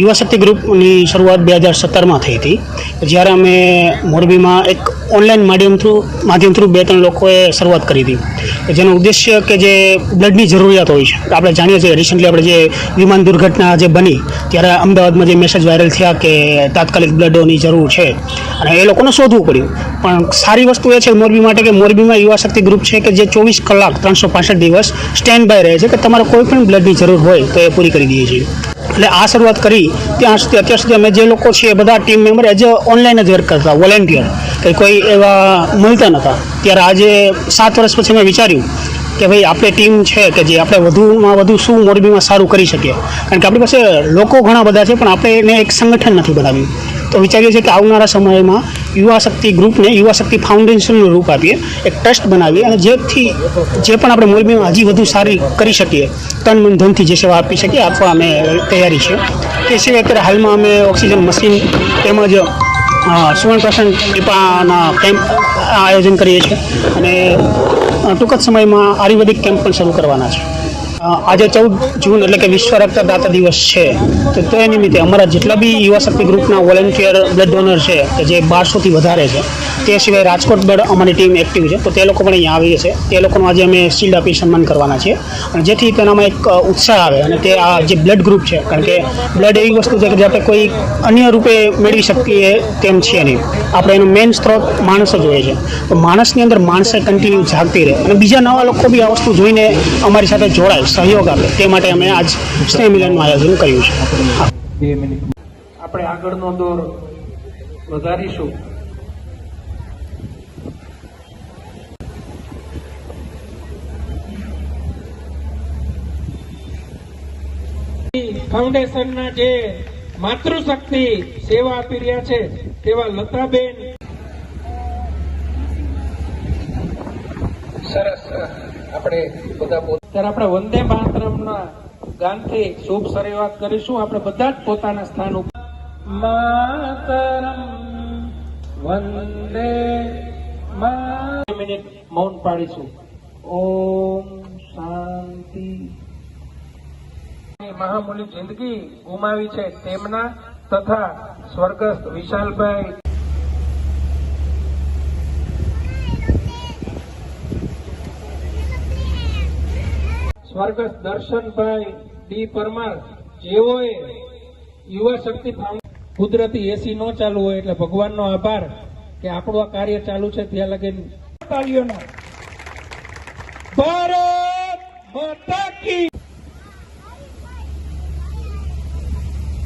યુવા શક્તિ ગ્રુપની શરૂઆત બે હજાર સત્તરમાં થઈ હતી. જ્યારે અમે મોરબીમાં એક ઓનલાઈન માધ્યમ થ્રુ માધ્યમ થ્રુ બે ત્રણ લોકોએ શરૂઆત કરી હતી. જેનો ઉદ્દેશ્ય કે જે બ્લડની જરૂરિયાત હોય છે. આપણે જાણીએ છીએ રિસન્ટલી આપણે જે વિમાન દુર્ઘટના જે બની, ત્યારે અમદાવાદમાં જે મેસેજ વાયરલ થયા કે તાત્કાલિક બ્લડોની જરૂર છે. અને એ લોકોને શોધવું પડ્યું. પણ સારી વસ્તુ એ છે મોરબી માટે કે મોરબીમાં યુવા શક્તિ ગ્રુપ છે કે જે ચોવીસ કલાક ત્રણસો દિવસ સ્ટેન્ડ બાય રહે છે કે તમારે કોઈ પણ બ્લડની જરૂર હોય તો એ પૂરી કરી દઈએ છીએ. એટલે આ શરૂઆત કરી. ત્યાં સુધી અત્યાર સુધી અમે જે લોકો છીએ, બધા ટીમ મેમ્બર એજ ઓનલાઈન જ વર્ક કરતા વોલેન્ટિયર કે કોઈ એવા મળતા નહોતા ત્યારે આજે સાત વર્ષ પછી મેં વિચાર્યું કે ભાઈ આપણે ટીમ છે કે જે આપણે વધુમાં વધુ શું મોરબીમાં સારું કરી શકીએ. કારણ કે આપણી પાસે લોકો ઘણા બધા છે, પણ આપણે એને એક સંગઠન નથી બનાવ્યું. તો વિચારીએ છીએ કે આવનારા સમયમાં યુવા શક્તિ ગ્રુપને યુવા શક્તિ ફાઉન્ડેશનનું રૂપ આપીએ, એક ટ્રસ્ટ બનાવીએ અને જેથી જે પણ આપણે મોરબીમાં હજી વધુ સારી કરી શકીએ, તન મન ધનથી જે સેવા આપી શકીએ, આપવા અમે તૈયારી છે. તે સિવાય અત્યારે હાલમાં અમે ઓક્સિજન મશીન તેમજ સુવર્ણપ્રાશન ટીપાના કેમ્પ આયોજન કરીએ છીએ અને ટૂંક જ સમયમાં આયુર્વેદિક કેમ્પ પણ શરૂ કરવાના છે. આજે ચૌદ જૂન એટલે કે વિશ્વ રક્તદાતા દિવસ છે. તો તે નિમિત્તે અમારા જેટલા બી યુવા શક્તિ ગ્રુપના વોલેન્ટિયર બ્લડ ડોનર છે, કે જે બારસોથી વધારે છે, તે સિવાય રાજકોટ બ્લડ અમારી ટીમ એક્ટિવ છે, તો તે લોકો પણ અહીંયા આવીએ છે તે લોકોનું આજે અમે શિલ્ડ આપી સન્માન કરવાના છીએ. અને જેથી તેનામાં એક ઉત્સાહ આવે અને તે આ જે બ્લડ ગ્રુપ છે, કારણ કે બ્લડ એવી વસ્તુ છે કે જે આપણે કોઈ અન્ય રૂપે મેળવી શકીએ તેમ છે નહીં. આપણે એનો મેઇન સ્ત્રોત માણસ જ હોય છે. તો માણસની અંદર માણસે કન્ટિન્યુ જાગતી રહે અને બીજા નવા લોકો બી આ વસ્તુ જોઈને અમારી સાથે જોડાય સહયોગ આપે. તે માટે અમે આજ સ્નેહ મિલનનું આયોજન કર્યું છે. આપણે આગળનો દોર વધારીશું. ફાઉન્ડેશનના જે માતૃશક્તિ સેવા આપી રહ્યા છે તેવા લતાબેન સરસ આપણે બધા ત્યારે આપણે વંદે માતરમના ગાનથી શુભ શરૂઆત કરીશું. આપણે બધા જ પોતાના સ્થાન ઉપર. માતરમ વંદે મા- બે મિનિટ મૌન પાડીશું. ઓમ શાંતિ. મહામૂલી જિંદગી ગુમાવી છે તેમના તથા સ્વર્ગસ્થ વિશાલભાઈ સ્વર્ગસ્થ દર્શનભાઈ ડી પરમાર, જેઓએ યુવા શક્તિ કુદરતી એસી ન ચાલુ હોય એટલે ભગવાનનો આભાર કે આપણું આ કાર્ય ચાલુ છે ત્યાં લગીન. તાળીઓનો ભારત માતા કી